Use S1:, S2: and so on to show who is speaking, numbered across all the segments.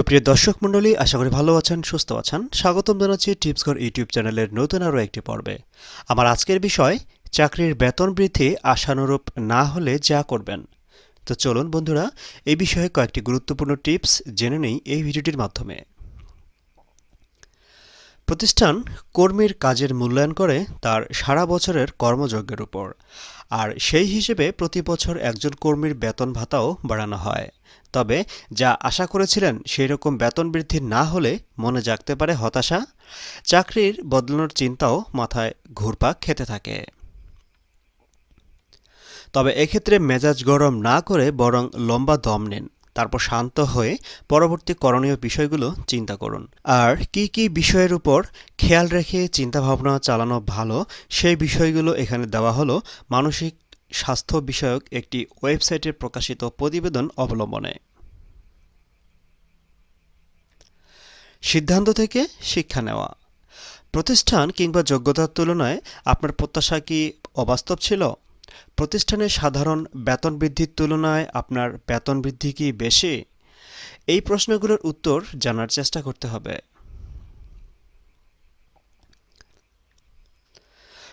S1: সুপ্রিয় দর্শক মণ্ডলী, আশা করি ভালো আছেন, সুস্থ আছেন। স্বাগতম জানাচ্ছি টিপসঘর ইউটিউব চ্যানেলের নতুন আরও একটি পর্বে। আমার আজকের বিষয়, চাকরির বেতন বৃদ্ধি আশানুরূপ না হলে যা করবেন। তো চলুন বন্ধুরা, এই বিষয়ে কয়েকটি গুরুত্বপূর্ণ টিপস জেনে নেই এই ভিডিওটির মাধ্যমে। প্রতিষ্ঠান কর্মীর কাজের মূল্যায়ন করে তার সারা বছরের কর্মযজ্ঞের উপর। আর সেই হিসেবে প্রতি বছর একজন কর্মীর বেতন ভাতাও বাড়ানো হয়। তবে যা আশা করেছিলেন সেই রকম বেতন বৃদ্ধি না হলে মনে জাগতে পারে হতাশা, চাকরির বদলানোর চিন্তাও মাথায় ঘুরপাক খেতে থাকে। তবে এক্ষেত্রে মেজাজ গরম না করে বরং লম্বা দম নিন। তারপর শান্ত হয়ে পরবর্তী করণীয় বিষয়গুলো চিন্তা করুন। আর কি কি বিষয়ের উপর খেয়াল রেখে চিন্তাভাবনা চালানো ভালো, সেই বিষয়গুলো এখানে দেওয়া হলো মানসিক স্বাস্থ্য বিষয়ক একটি ওয়েবসাইটে প্রকাশিত প্রতিবেদন অবলম্বনে। সিদ্ধান্ত থেকে শিক্ষা নেওয়া। প্রতিষ্ঠান কিংবা যোগ্যতার তুলনায় আপনার প্রত্যাশা কি অবাস্তব ছিল? প্রতিষ্ঠানের সাধারণ বেতন বৃদ্ধির তুলনায় আপনার বেতন বৃদ্ধি কি বেশি? এই প্রশ্নগুলোর উত্তর জানার চেষ্টা করতে হবে।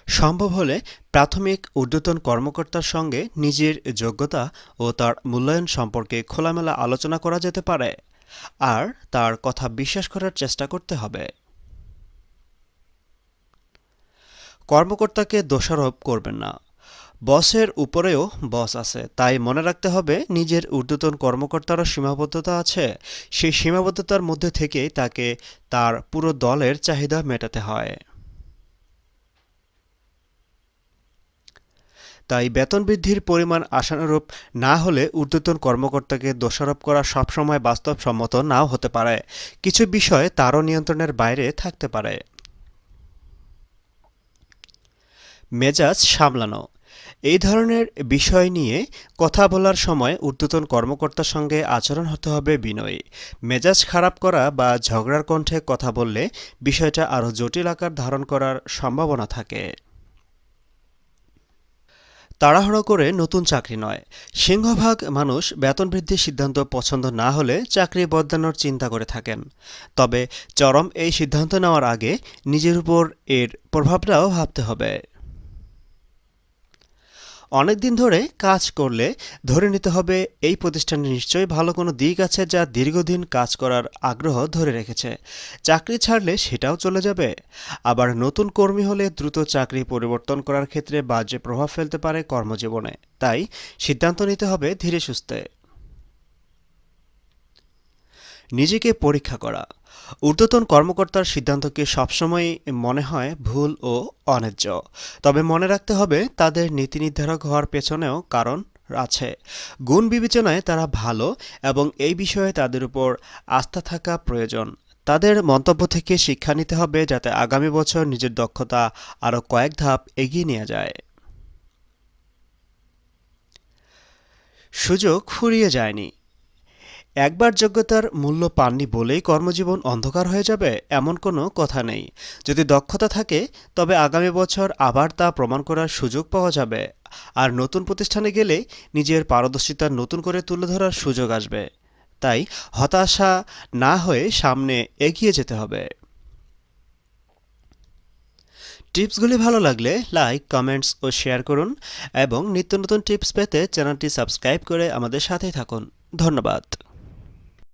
S1: সম্ভব হলে প্রাথমিক ঊর্ধ্বতন কর্মকর্তার সঙ্গে নিজের যোগ্যতা ও তার মূল্যায়ন সম্পর্কে খোলামেলা আলোচনা করা যেতে পারে, আর তার কথা বিশ্বাস করার চেষ্টা করতে হবে। কর্মকর্তাকে দোষারোপ করবেন না। বসের উপরেও বস আছে, তাই মনে রাখতে হবে নিজের ঊর্ধ্বতন কর্মকর্তারও সীমাবদ্ধতা আছে। সেই সীমাবদ্ধতার মধ্যে থেকেই তাকে তার পুরো দলের চাহিদা মেটাতে হয়। তাই বেতন বৃদ্ধির পরিমাণ আশানুরূপ না হলে ঊর্ধ্বতন কর্মকর্তাকে দোষারোপ করা সবসময় বাস্তবসম্মত নাও হতে পারে। কিছু বিষয় তারও নিয়ন্ত্রণের বাইরে থাকতে পারে। মেজাজ সামলানো এই ধরনের বিষয় নিয়ে কথা বলার সময় ঊর্ধ্বতন কর্মকর্তার সঙ্গে আচরণ হতে হবে বিনয়ী। মেজাজ খারাপ করা বা ঝগড়ার কণ্ঠে কথা বললে বিষয়টা আরও জটিল আকার ধারণ করার সম্ভাবনা থাকে। তাড়াহুড়ো করে নতুন চাকরি নয়। সিংহভাগ মানুষ বেতন বৃদ্ধির সিদ্ধান্ত পছন্দ না হলে চাকরি বদলানোর চিন্তা করে থাকেন। তবে চরম এই সিদ্ধান্ত নেওয়ার আগে নিজের উপর এর প্রভাবটাও ভাবতে হবে। অনেক দিন ধরে কাজ করলে ধরে নিতে হবে এই প্রতিষ্ঠানে নিশ্চয়ই ভালো কোনো দিক আছে যা দীর্ঘদিন কাজ করার আগ্রহ ধরে রেখেছে। চাকরি ছাড়লে সেটাও চলে যাবে। আবার নতুন কর্মী হলে দ্রুত চাকরি পরিবর্তন করার ক্ষেত্রে বাজে প্রভাব ফেলতে পারে কর্মজীবনে। তাই সিদ্ধান্ত নিতে হবে ধীরে সুস্থে। নিজেকে পরীক্ষা করা। ঊর্ধ্বতন কর্মকর্তার সিদ্ধান্তকে সবসময় মনে হয় ভুল ও অন্যায্য। তবে মনে রাখতে হবে, তাদের নীতি নির্ধারক হওয়ার পেছনেও কারণ আছে। গুণ বিবেচনায় তারা ভালো এবং এই বিষয়ে তাদের উপর আস্থা থাকা প্রয়োজন। তাদের মন্তব্য থেকে শিক্ষা নিতে হবে যাতে আগামী বছর নিজের দক্ষতা আরও কয়েক ধাপ এগিয়ে নেওয়া যায়। সুযোগ ফুরিয়ে যায়নি। একবার যোগ্যতার মূল্য পাননি বলেই কর্মজীবন অন্ধকার হয়ে যাবে, এমন কোনো কথা নেই। যদি দক্ষতা থাকে, তবে আগামী বছর আবার তা প্রমাণ করার সুযোগ পাওয়া যাবে। আর নতুন প্রতিষ্ঠানে গেলে নিজের পারদর্শিতা নতুন করে তুলে ধরার সুযোগ আসবে। তাই হতাশা না হয়ে সামনে এগিয়ে যেতে হবে। টিপসগুলি ভালো লাগলে লাইক, কমেন্টস ও শেয়ার করুন এবং নিত্য নতুন টিপস পেতে চ্যানেলটি সাবস্ক্রাইব করে আমাদের সাথেই থাকুন। ধন্যবাদ।